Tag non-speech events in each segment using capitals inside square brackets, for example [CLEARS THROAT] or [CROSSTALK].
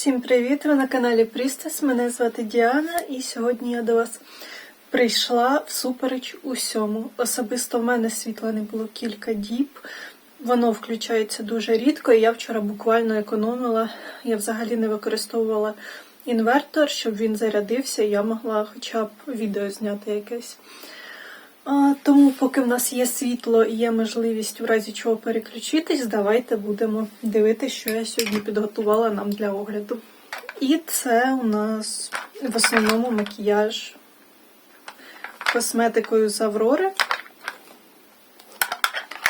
Всім привіт! Ви на каналі Прістес. Мене звати Діана, і сьогодні я до вас прийшла всупереч усьому. Особисто в мене світла не було кілька діб. Воно включається дуже рідко, і я вчора буквально економила. Я взагалі не використовувала інвертор, щоб він зарядився, і я могла хоча б відео зняти якесь. Тому, поки в нас є світло і є можливість в разі чого переключитись, давайте будемо дивитися, що я сьогодні підготувала нам для огляду. І це у нас в основному макіяж косметикою з Аврори,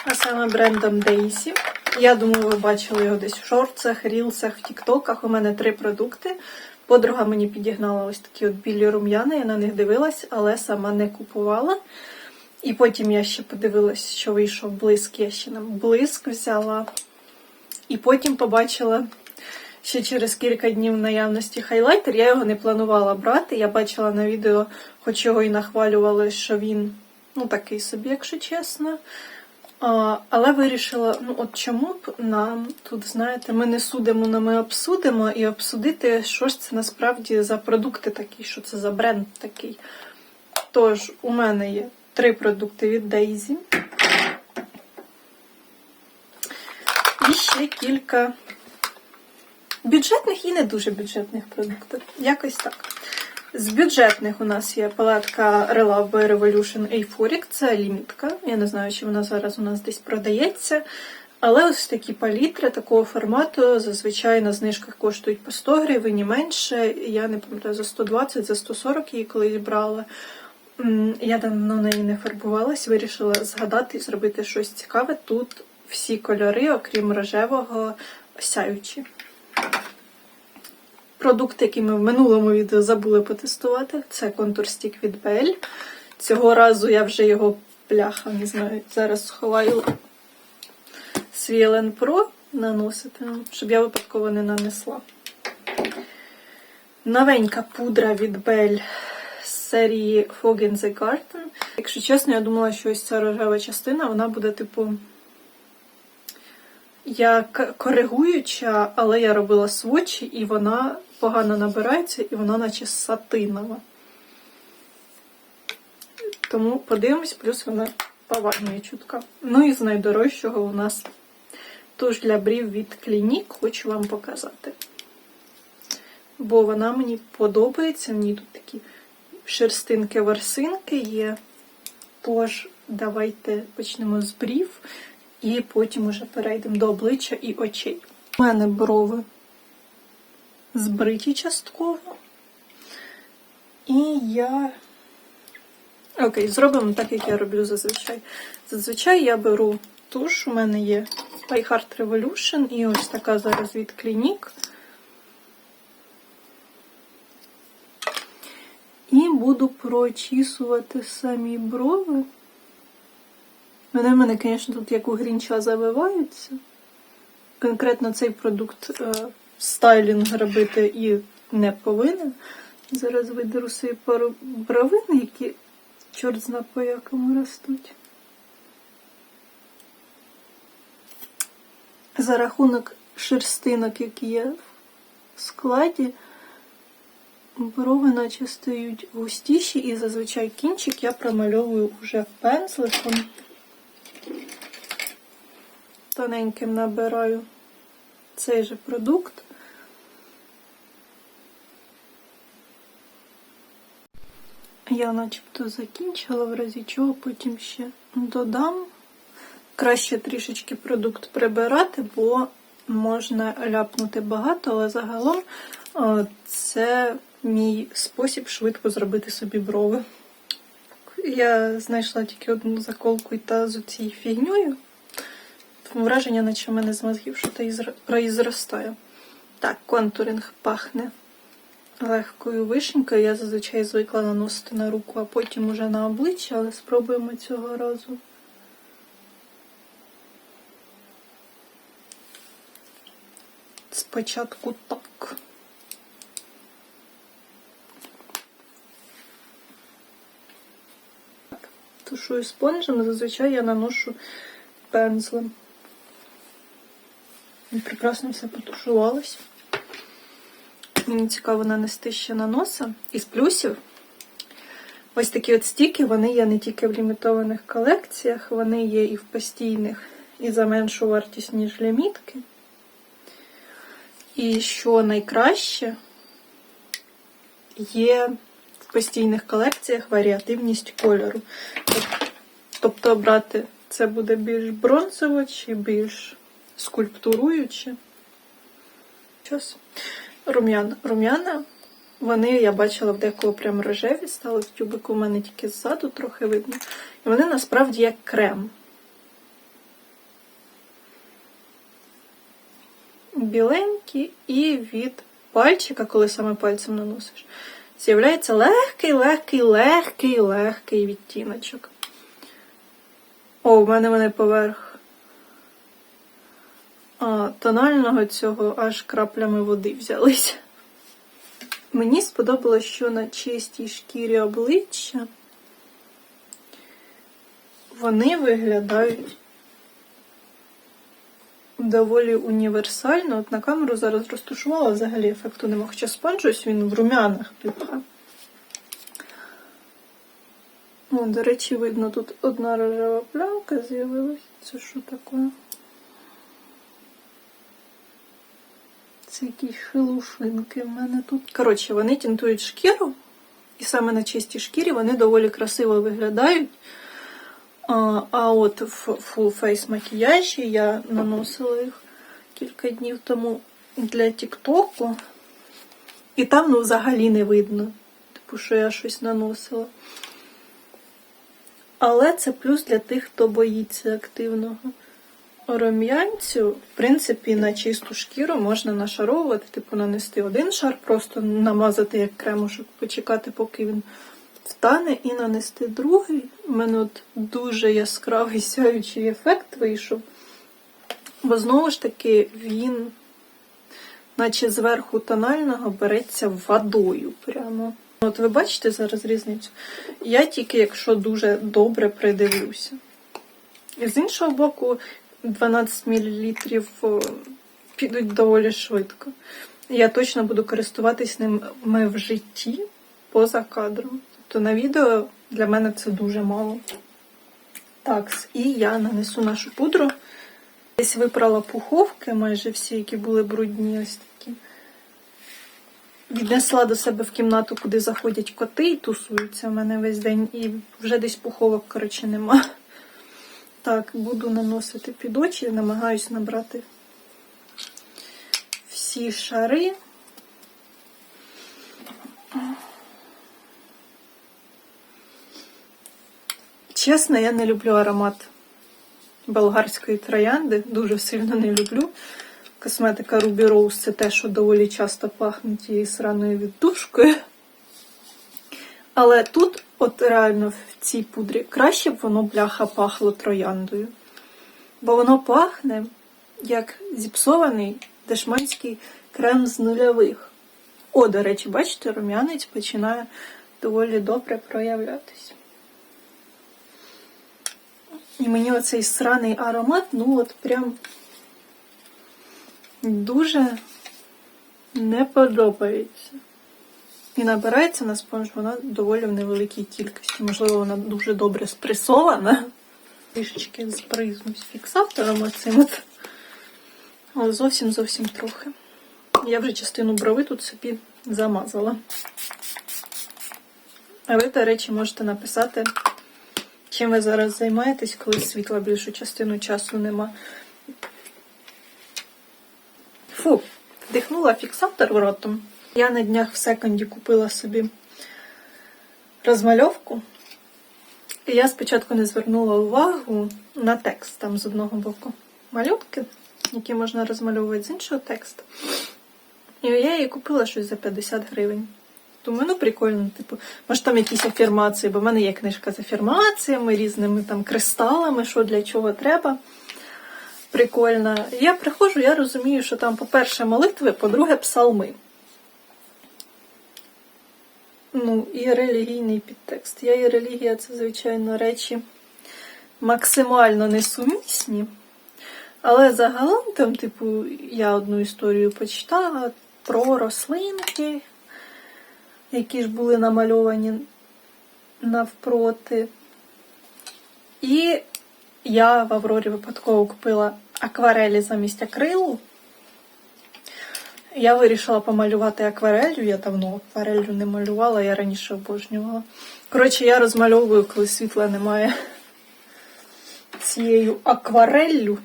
а саме брендом Daisy. Я думаю, ви бачили його десь в шорцах, рілсах, в тіктоках. У мене три продукти. Подруга мені підігнала ось такі от білі рум'яни, я на них дивилась, але сама не купувала. І потім я ще подивилась, що вийшов блиск, я ще нам блиск взяла. І потім побачила ще через кілька днів наявності хайлайтер. Я його не планувала брати. Я бачила на відео, хоч його і нахвалювали, що він ну такий собі, якщо чесно. А, але вирішила, ну от чому б нам тут, знаєте, ми не судимо, але ми обсудимо і обсудити, що ж це насправді за продукти такі, що це за бренд такий. Тож, у мене є три продукти від Daisy. І ще кілька бюджетних і не дуже бюджетних продуктів. Якось так. З бюджетних у нас є палетка Relove Revolution Euphoric. Це лімітка. Я не знаю, чи вона зараз у нас десь продається. Але ось такі палітри такого формату зазвичай на знижках коштують по 100 гривень і менше. Я не пам'ятаю за 120, за 140 її колись брала. Я давно неї не фарбувалась, вирішила згадати і зробити щось цікаве. Тут всі кольори, окрім рожевого, сяючі. Продукт, який ми в минулому відео забули потестувати, це контур-стік від Belle. Цього разу я вже його пляха, не знаю, зараз сховаю свій Elen Pro наносити, щоб я випадково не нанесла. Новенька пудра від Belle серії Fog in the Garden. Якщо чесно, я думала, що ось ця рожева частина вона буде, типу, як коригуюча, але я робила свочі, і вона погано набирається, і вона наче сатинова. Тому подивимось, плюс вона поважнює чутка. Ну і з найдорожчого у нас туш для брів від Clinique, хочу вам показати. Бо вона мені подобається, мені тут такі шерстинки-ворсинки є. Тож, давайте почнемо з брів, і потім уже перейдемо до обличчя і очей. У мене брови збриті частково. І я. Окей, зробимо так, як я роблю зазвичай. Зазвичай я беру туш, у мене є By Revolution і ось така зараз від Clinique. І буду прочісувати самі брови. Вони в мене, звісно, тут як у грінча завиваються. Конкретно цей продукт е, стайлінг робити і не повинен. Зараз видеру собі пару бровин, які чорт зна по якому ростуть. За рахунок шерстинок, які є в складі, брови наче стають густіші і зазвичай кінчик я промальовую вже пензликом. Тоненьким набираю цей же продукт. Я начебто закінчила, в разі чого потім ще додам. Краще трішечки продукт прибирати, бо можна ляпнути багато, але загалом це мій спосіб швидко зробити собі брови. Я знайшла тільки одну заколку і та з цією фігньою. Враження, наче в мене з мозгів що произростає. Так, контуринг пахне легкою вишенькою. Я зазвичай звикла наносити на руку, а потім уже на обличчя, але спробуємо цього разу. Спочатку так. Тушую спонжем, зазвичай я наношу пензлем. І прекрасно все потушувалось. мені цікаво нанести ще на носа. Із плюсів. Ось такі от стіки, вони є не тільки в лімітованих колекціях, вони є і в постійних, і за меншу вартість, ніж лімітки. І що найкраще, є постійних колекціях варіативність кольору. Тобто обрати це буде більш бронзово чи більш скульптуруюче. Рум'яна. Рум'яна, вони я бачила в декого прям рожеві, стали тюбику, у мене тільки ззаду трохи видно. І вони насправді як крем. Біленькі і від пальчика, коли саме пальцем наносиш, з'являється легкий, легкий, легкий, легкий відтіночок. О, в мене вони поверх а, тонального цього аж краплями води взялися. Мені сподобалось, що на чистій шкірі обличчя вони виглядають доволі універсально. От на камеру зараз розташувала, взагалі ефекту нема. Хоча спонж він в румянах плюха. О, до речі, видно, тут одна рожева плямка з'явилась. Це що таке? Це якісь шелушинки в мене тут. Коротше, вони тінтують шкіру, і саме на чистій шкірі вони доволі красиво виглядають. А, от в full face макіяжі я наносила їх кілька днів тому для Тіктоку. І там ну, взагалі не видно, типу, що я щось наносила. Але це плюс для тих, хто боїться активного рум'янцю. В принципі, на чисту шкіру можна нашаровувати, типу нанести один шар, просто намазати як кремушок, почекати, поки він втане, і нанести другий. У мене от дуже яскравий сяючий ефект вийшов. Бо знову ж таки він, наче зверху тонального, береться водою прямо. От ви бачите зараз різницю? Я тільки, якщо дуже добре придивлюся. І з іншого боку, 12 мл підуть доволі швидко. Я точно буду користуватись ними в житті поза кадром. Тобто на відео для мене це дуже мало. Так, і я нанесу нашу пудру. Десь випрала пуховки, майже всі, які були брудні, ось такі. Віднесла до себе в кімнату, куди заходять коти і тусуються в мене весь день, і вже десь пуховок, коротше, нема. Так, буду наносити під очі, намагаюсь набрати всі шари. Чесно, я не люблю аромат болгарської троянди, дуже сильно не люблю. Косметика Ruby Rose це те, що доволі часто пахне тією сраною віддушкою. Але тут, от реально в цій пудрі, краще б воно бляха пахло трояндою. Бо воно пахне як зіпсований дешманський крем з нульових. О, до речі, бачите, рум'янець починає доволі добре проявлятись. І мені оцей сраний аромат, ну от прям дуже не подобається. І набирається на спонж вона доволі в невеликій кількості. Можливо, вона дуже добре спресована. Трішечки збризнусь фіксатором оцим от. Але зовсім-зовсім трохи. Я вже частину брови тут собі замазала. А ви, до речі, можете написати, чим ви зараз займаєтесь, коли світла більшу частину часу нема. Фу, вдихнула фіксатор ротом. Я на днях в секонді купила собі розмальовку. І я спочатку не звернула увагу на текст там з одного боку малюнки, які можна розмальовувати з іншого тексту. І я її купила щось за 50 гривень. Думаю, ну прикольно, типу, може там якісь афірмації, бо в мене є книжка з афірмаціями, різними там кристалами, що для чого треба. Прикольно. Я приходжу, я розумію, що там, по-перше, молитви, по-друге, псалми. Ну, і релігійний підтекст. Я і релігія це, звичайно, речі максимально несумісні. Але загалом, там, типу, я одну історію почитала, про рослинки, які ж були намальовані навпроти. І я в Аврорі випадково купила акварелі замість акрилу. Я вирішила помалювати акварелью. Я давно акварелью не малювала, я раніше обожнювала. Коротше, я розмальовую, коли світла немає цією аквареллю.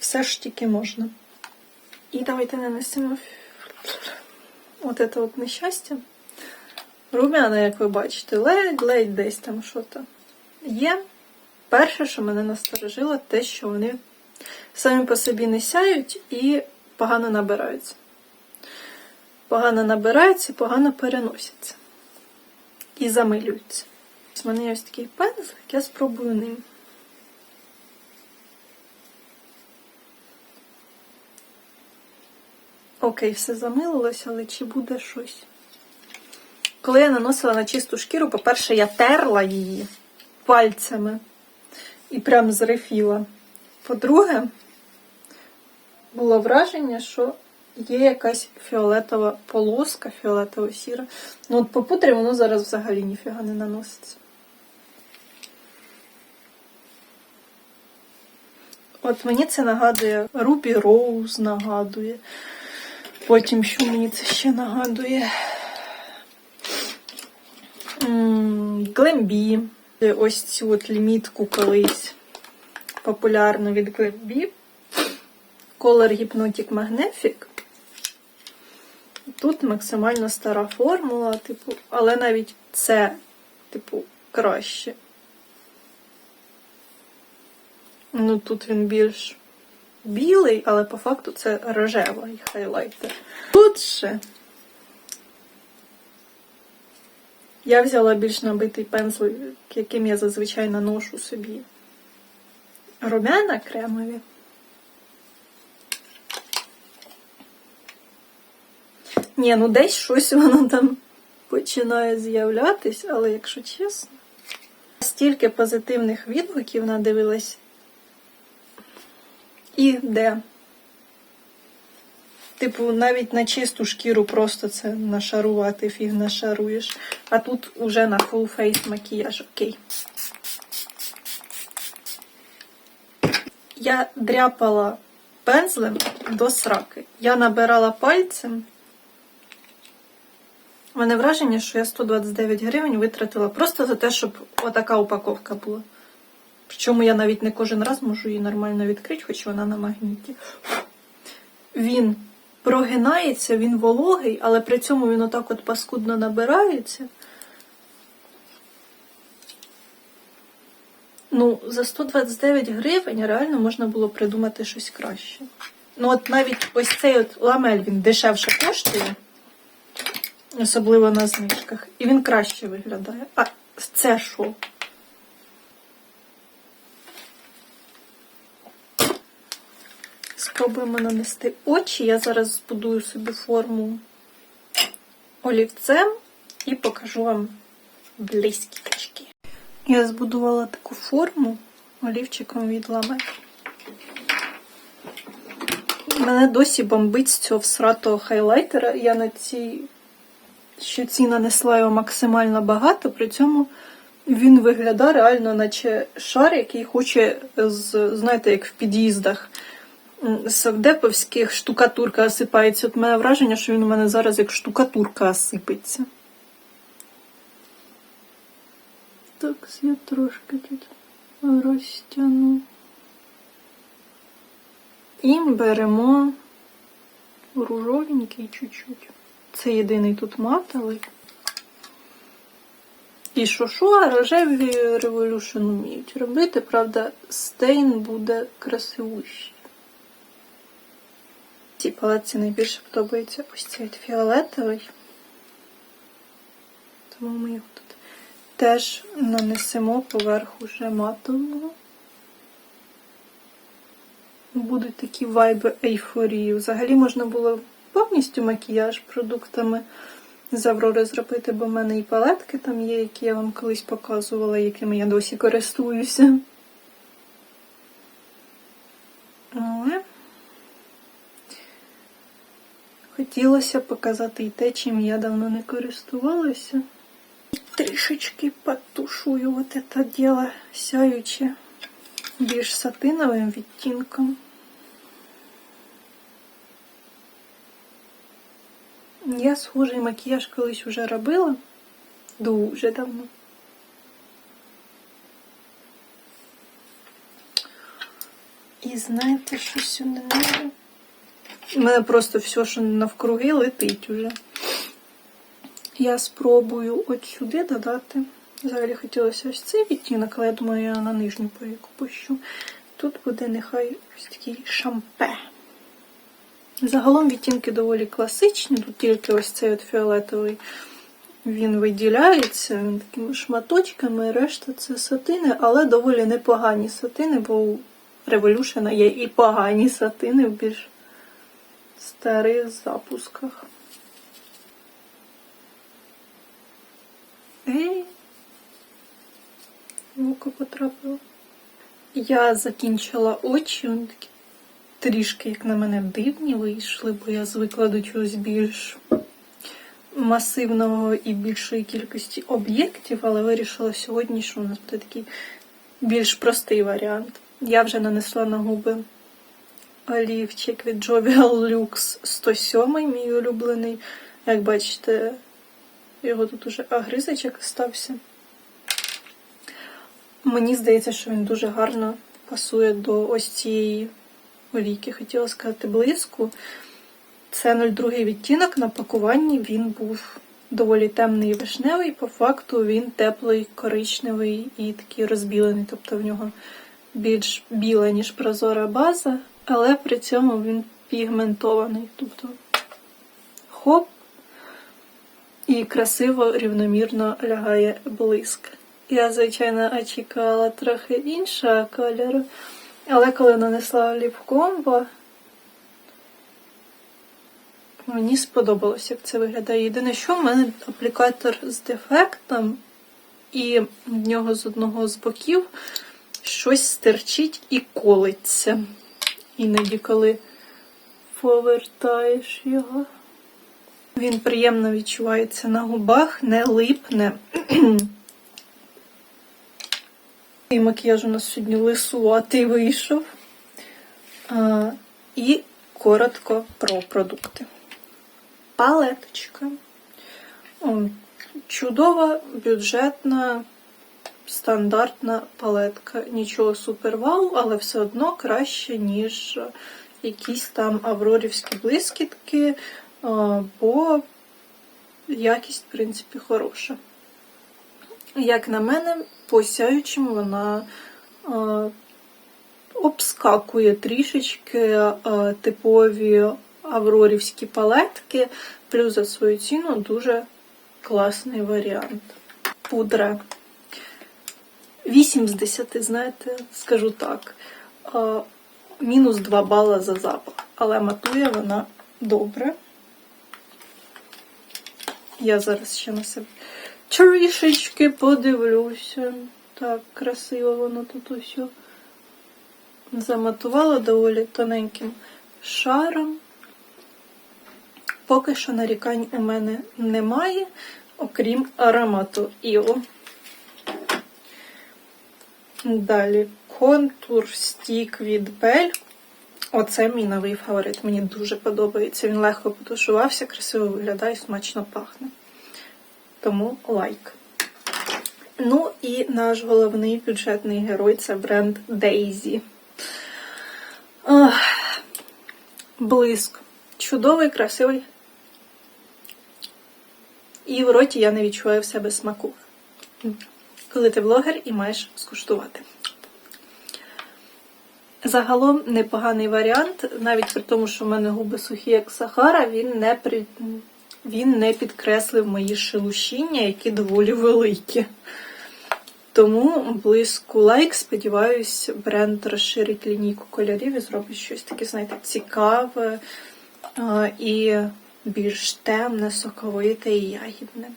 Все ж тільки можна. І давайте нанесемо от це от нещастя. Румяна, як ви бачите, ледь-ледь десь там що-то є. Перше, що мене насторожило, те, що вони самі по собі не сяють і погано набираються. Погано набираються, погано переносяться. І замилюються. У мене є ось такий пензлик, я спробую ним. Окей, все замилилося, але чи буде щось? Коли я наносила на чисту шкіру, по-перше, я терла її пальцями і прям зрифіла. По-друге, було враження, що є якась фіолетова полоска, фіолетово сіра. Ну от по пудрі воно зараз взагалі ніфіга не наноситься. От мені це нагадує Ruby Rose нагадує. Потім що мені це ще нагадує? Глембі. Ось цю от лімітку колись популярну від Глембі. Color Hypnotic Magnific. Тут максимально стара формула, типу, але навіть це, типу, краще. Ну, тут він більш білий, але по факту це рожевий хайлайтер. Тут ще я взяла більш набитий пензлик, яким я зазвичай наношу собі румяна кремові. Ні, ну десь щось воно там починає з'являтись, але якщо чесно, стільки позитивних відгуків надивилась. І де? Типу, навіть на чисту шкіру просто це нашарувати, фіг нашаруєш. А тут уже на full face макіяж, окей. Я дряпала пензлем до сраки. Я набирала пальцем. У мене враження, що я 129 гривень витратила просто за те, щоб отака упаковка була. Причому я навіть не кожен раз можу її нормально відкрити, хоч вона на магніті. Він прогинається, він вологий, але при цьому він отак от паскудно набирається. Ну, за 129 гривень реально можна було придумати щось краще. Ну, от навіть ось цей от ламель він дешевше коштує, особливо на знижках, і він краще виглядає. А це що? Спробуємо нанести очі. Я зараз збудую собі форму олівцем і покажу вам блискіточки. Я збудувала таку форму олівчиком від ламель. Мене досі бомбить з цього всратого хайлайтера. Я на цій щоці нанесла його максимально багато, при цьому він виглядає реально, наче шар, який хоче, знаєте, як в під'їздах совдеповських штукатурка осипається. От мене враження, що він у мене зараз як штукатурка осипеться. Так, я трошки тут розтягну. І беремо ружовенький чуть-чуть. Це єдиний тут матовий. І що що, рожеві Revolution вміють робити, правда, стейн буде красивущий. Цій палетці найбільше подобається ось цей фіолетовий. Тому ми його тут теж нанесемо поверх уже матового. Будуть такі вайби ейфорії. Взагалі можна було повністю макіяж продуктами з Аврори зробити, бо в мене і палетки там є, які я вам колись показувала, якими я досі користуюся. Але Хотілося показати і те, чим я давно не користувалася. Трішечки потушую вот это дело сяюче більш сатиновим відтінком. Я схожий макіяж колись вже робила. Дуже давно. І знаєте, що сюди не. У мене просто все, що навкруги, летить уже. Я спробую от сюди додати. Взагалі хотілося ось цей відтінок, але я думаю, я на нижню повіку пущу. Тут буде нехай ось такий шампе. Загалом відтінки доволі класичні, тут тільки ось цей от фіолетовий він виділяється він такими шматочками, решта це сатини, але доволі непогані сатини, бо у Revolution є і погані сатини в більш старих запусках. Ей, в око потрапило. Я закінчила очі, вони такі трішки, як на мене, дивні вийшли, бо я звикла до чогось більш масивного і більшої кількості об'єктів, але вирішила сьогодні, що у нас буде такий більш простий варіант. Я вже нанесла на губи олівчик від Jovial Lux 107, мій улюблений. Як бачите, його тут уже агризочок стався. Мені здається, що він дуже гарно пасує до ось цієї олійки. Хотіла сказати блиску. Це 02 відтінок. На пакуванні він був доволі темний і вишневий. По факту він теплий, коричневий і такий розбілений. Тобто в нього більш біла, ніж прозора база, але при цьому він пігментований. Тобто хоп, і красиво, рівномірно лягає блиск. Я, звичайно, очікувала трохи іншого кольору, але коли нанесла ліп-комбо, мені сподобалось, як це виглядає. Єдине, що в мене аплікатор з дефектом, і в нього з одного з боків щось стерчить і колиться. Іноді, коли повертаєш його. Він приємно відчувається на губах, не липне. [CLEARS THROAT] І макіяж у нас сьогодні лисуватий вийшов. А, і коротко про продукти. Палеточка. Чудова, бюджетна, стандартна палетка. Нічого супер вау, але все одно краще, ніж якісь там аврорівські блискітки, бо якість, в принципі, хороша. Як на мене, по сяючим вона обскакує трішечки типові аврорівські палетки, плюс за свою ціну дуже класний варіант. Пудра. 8 з 10, знаєте, скажу так. Мінус 2 бала за запах, але матує вона добре. Я зараз ще на себе трішечки подивлюся. Так, красиво воно тут усе заматувала доволі тоненьким шаром. Поки що нарікань у мене немає, окрім аромату Іо. Далі контур стік від Бель. Оце мій новий фаворит. Мені дуже подобається. Він легко потушувався, красиво виглядає, смачно пахне. Тому лайк. Ну і наш головний бюджетний герой це бренд Daisy. Блиск. Чудовий, красивий. І в роті я не відчуваю в себе смаку. Коли ти блогер і маєш скуштувати. Загалом непоганий варіант, навіть при тому, що в мене губи сухі, як Сахара, він не при... він не підкреслив мої шелушіння, які доволі великі. Тому близько лайк, сподіваюсь, бренд розширить лінійку кольорів і зробить щось таке, знаєте, цікаве і більш темне, соковите і ягідне.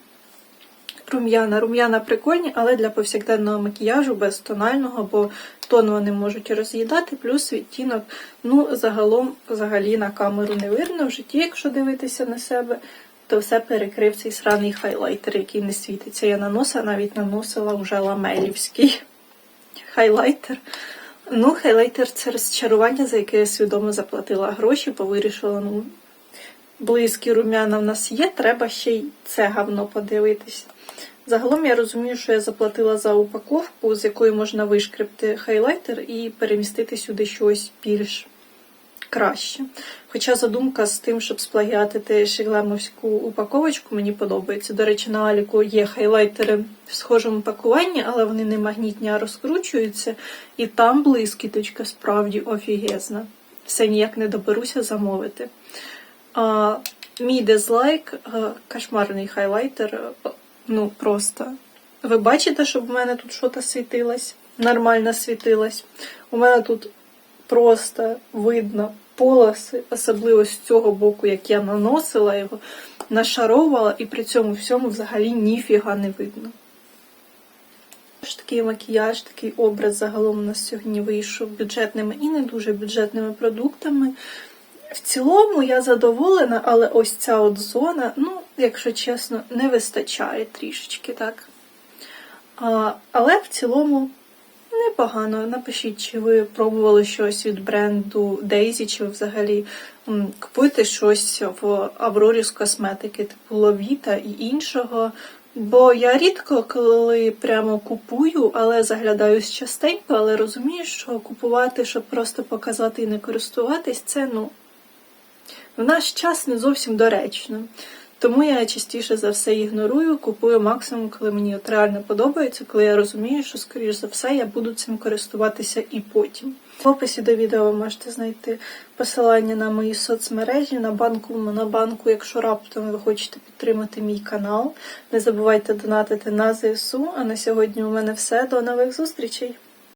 Рум'яна. Рум'яна прикольні, але для повсякденного макіяжу без тонального, бо тон вони можуть роз'їдати, плюс відтінок. Ну, загалом, взагалі, на камеру не видно в житті, якщо дивитися на себе, то все перекрив цей сраний хайлайтер, який не світиться. Я наносила, навіть наносила вже ламелівський хайлайтер. Ну, хайлайтер це розчарування, за яке я свідомо заплатила гроші, бо вирішила, ну, близькі рум'яна в нас є, треба ще й це гавно подивитись. Загалом я розумію, що я заплатила за упаковку, з якої можна вишкребти хайлайтер і перемістити сюди щось більш краще. Хоча задумка з тим, щоб сплагіатити шиглемовську упаковочку, мені подобається. До речі, на Аліку є хайлайтери в схожому пакуванні, але вони не магнітні, а розкручуються. І там блискіточка справді офігезна. Все ніяк не доберуся замовити. А, мій дизлайк кошмарний хайлайтер. Ну, просто. Ви бачите, щоб в мене тут щось світилось? Нормально світилось. У мене тут просто видно полоси, особливо з цього боку, як я наносила його, нашаровувала, і при цьому всьому взагалі ніфіга не видно. Такий макіяж, такий образ загалом у нас сьогодні вийшов бюджетними і не дуже бюджетними продуктами. В цілому я задоволена, але ось ця от зона, ну, якщо чесно, не вистачає трішечки, так. А, але в цілому непогано. Напишіть, чи ви пробували щось від бренду Daisy, чи взагалі м, купуєте щось в Аврорі з косметики, типу Ловіта і іншого. Бо я рідко коли прямо купую, але заглядаюсь частенько, але розумію, що купувати, щоб просто показати і не користуватись, це ну в наш час не зовсім доречно. Тому я частіше за все ігнорую, купую максимум, коли мені от реально подобається, коли я розумію, що, скоріш за все, я буду цим користуватися і потім. В описі до відео ви можете знайти посилання на мої соцмережі, на банку, на банку, якщо раптом ви хочете підтримати мій канал. Не забувайте донатити на ЗСУ. А на сьогодні у мене все. До нових зустрічей!